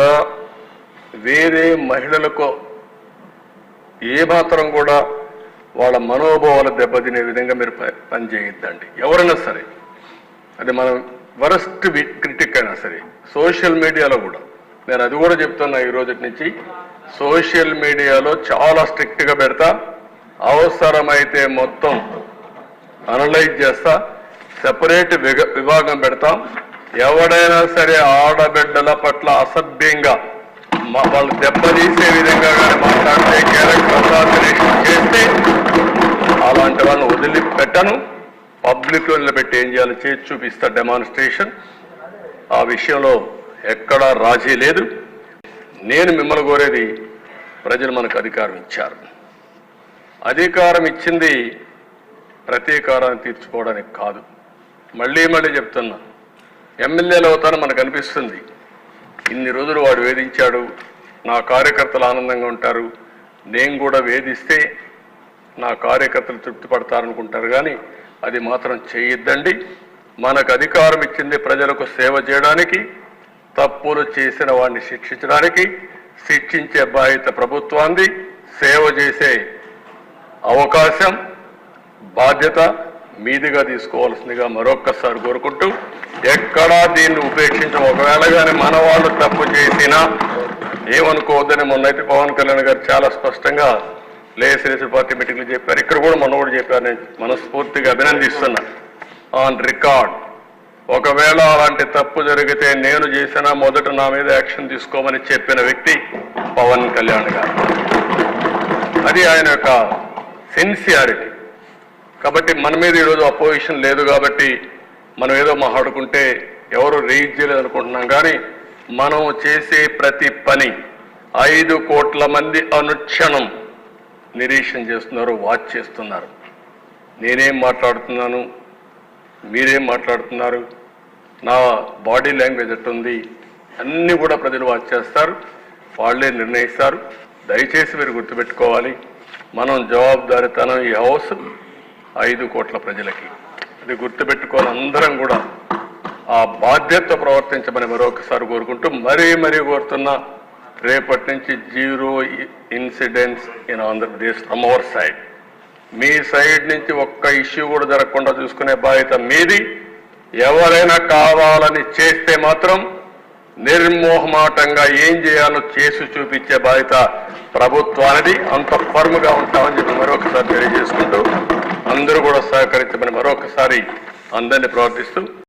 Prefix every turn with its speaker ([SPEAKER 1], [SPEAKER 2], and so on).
[SPEAKER 1] కూడా వేరే మహిళలకు ఏ మాత్రం కూడా వాళ్ళ మనోభావాలు దెబ్బతినే విధంగా మీరు ప- ఎవరైనా సరే. అది మనం వరస్ట్ క్రిటిక్ అయినా సరే. సోషల్ మీడియాలో కూడా. నేను అది కూడా చెప్తున్నా ఈ రోజు నుంచి. సోషల్ మీడియాలో చాలా స్ట్రిక్ట్గా పెడతా. అవసరమైతే మొత్తం అనలైజ్ చేస్తా. సెపరేట్ విభాగం పెడతాం. ఎవడైనా సరే ఆడబిడ్డల పట్ల అసభ్యంగా వాళ్ళు దెబ్బతీసే విధంగా కానీ మాట్లాడితే క్యారెక్టర్ అసాసినేషన్ చేస్తే అలాంటి వాళ్ళని వదిలిపెట్టను పబ్లిక్ పెట్టి ఏం చేయాలో? చేసి చూపిస్తా డెమాన్స్ట్రేషన్ ఆ విషయంలో ఎక్కడా రాజీ లేదు. నేను మిమ్మల్ని కోరేది ప్రజలు మనకు అధికారం ఇచ్చారు. అధికారం ఇచ్చింది ప్రతీకారాన్ని తీర్చుకోవడానికి కాదు. మళ్ళీ మళ్ళీ చెప్తున్నా. ఎమ్మెల్యేలు అవుతాను మనకు అనిపిస్తుంది. ఇన్ని రోజులు వాడు వేధించాడు. నా కార్యకర్తలు ఆనందంగా ఉంటారు. నేను కూడా వేధిస్తే నా కార్యకర్తలు తృప్తి పడతారనుకుంటారు. కానీ అది మాత్రం చేయొద్దండి. మనకు అధికారం ఇచ్చింది ప్రజలకు సేవ చేయడానికి తప్పులు చేసిన వాడిని శిక్షించడానికి శిక్షించే బాధ్యత ప్రభుత్వాన్ని సేవ చేసే అవకాశం బాధ్యత మీదిగా తీసుకోవాల్సిందిగా మరొక్కసారి కోరుకుంటూ ఎక్కడా దీన్ని ఉపేక్షించడం ఒకవేళ కానీ మన వాళ్ళు తప్పు చేసినా ఏమనుకోవద్దని మొన్నైతే పవన్ కళ్యాణ్ గారు చాలా స్పష్టంగా లేసిరేసి పార్టీ మీటింగ్లు చెప్పారు. ఇక్కడ కూడా మొన్న కూడా చెప్పారు. నేను మనస్ఫూర్తిగా అభినందిస్తున్నా. On record. ఒకవేళ అలాంటి తప్పు జరిగితే నేను చేసిన మొదట నా మీద యాక్షన్ తీసుకోమని చెప్పిన వ్యక్తి పవన్ కళ్యాణ్ గారు. అది ఆయన యొక్క సిన్సియారిటీ. కాబట్టి మన మీద ఈరోజు అపోజిషన్ లేదు కాబట్టి మనం ఏదో మాట్లాడుకుంటే ఎవరు రీచ్ చేయలేదు అనుకుంటున్నాం. కానీ మనం చేసే ప్రతి పని ఐదు కోట్ల మంది అనుక్షణం నిరీక్షణ చేస్తున్నారు వాచ్ చేస్తున్నారు. నేనేం మాట్లాడుతున్నాను? మీరేం మాట్లాడుతున్నారు? నా బాడీ లాంగ్వేజ్ ఎట్టుంది? అన్నీ కూడా ప్రజలు వాచ్ చేస్తారు వాళ్ళే నిర్ణయిస్తారు. దయచేసి మీరు గుర్తుపెట్టుకోవాలి మనం జవాబుదారితనం ఈ హౌస్ ఐదు కోట్ల ప్రజలకి. అది గుర్తుపెట్టుకోవాలి అందరం కూడా. ఆ బాధ్యత ప్రవర్తించమని మరొకసారి కోరుకుంటూ మరీ మరీ కోరుతున్నా రేపటి నుంచి zero incidents in Andhra Pradesh from our side. Me side నుంచి ఒక్క ఇష్యూ కూడా జరగకుండా చూసుకునే బాధ్యత మీది. ఎవరైనా కావాలని చేస్తే మాత్రం నిర్మోహమాటంగా ఏం చేయాలో చేసి చూపించే బాధ్యత ప్రభుత్వానికి అంత ఫర్మ్గా ఉంటామని చెప్పి మరొకసారి సహకరించమని మరొకసారి అందరినీ ప్రార్థిస్తూ